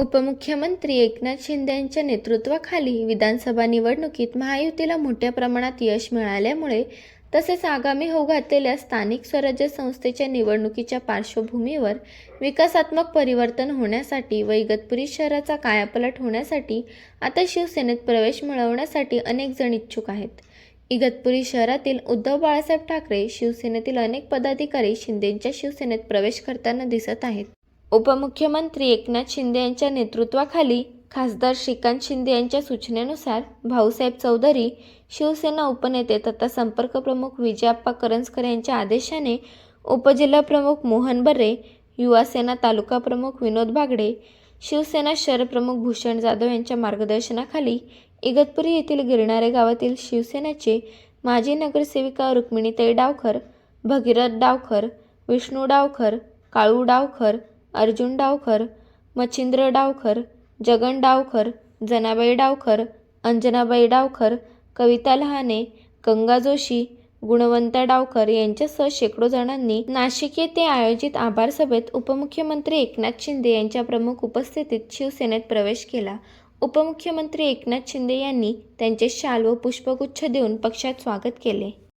उपमुख्यमंत्री एकनाथ शिंदे यांच्या नेतृत्वाखाली विधानसभा निवडणुकीत महायुतीला मोठ्या प्रमाणात यश मिळाल्यामुळे तसेच आगामी होऊ घातलेल्या स्थानिक स्वराज्य संस्थेच्या निवडणुकीच्या पार्श्वभूमीवर विकासात्मक परिवर्तन होण्यासाठी व इगतपुरी शहराचा कायापलट होण्यासाठी आता शिवसेनेत प्रवेश मिळवण्यासाठी अनेक जण इच्छुक आहेत. इगतपुरी शहरातील उद्धव बाळासाहेब ठाकरे शिवसेनेतील अनेक पदाधिकारी शिंदेंच्या शिवसेनेत प्रवेश करताना दिसत आहेत. उपमुख्यमंत्री एकनाथ शिंदे यांच्या नेतृत्वाखाली खासदार श्रीकांत शिंदे यांच्या सूचनेनुसार भाऊसाहेब चौधरी शिवसेना उपनेते तथा संपर्क प्रमुख विजयाप्पा करंजकर यांच्या आदेशाने उपजिल्हाप्रमुख मोहन बर्रे युवासेना तालुका प्रमुख विनोद बागडे शिवसेना शहरप्रमुख भूषण जाधव यांच्या मार्गदर्शनाखाली इगतपुरी येथील गिरणारे गावातील शिवसेनेचे माजी नगरसेविका रुक्मिणीताई डावखर भगीरथ डावखर विष्णू डावखर काळू डावखर अर्जुन डावखर मच्छिंद्र डावखर जगन डावखर जनाबाई डावखर अंजनाबाई डावखर कविता लहाने गंगा जोशी गुणवंता डावकर यांच्यासह शेकडो जणांनी नाशिक येथे आयोजित आभार सभेत उपमुख्यमंत्री एकनाथ शिंदे यांच्या प्रमुख उपस्थितीत शिवसेनेत प्रवेश केला. उपमुख्यमंत्री एकनाथ शिंदे यांनी त्यांचे शाल व पुष्पगुच्छ देऊन पक्षात स्वागत केले.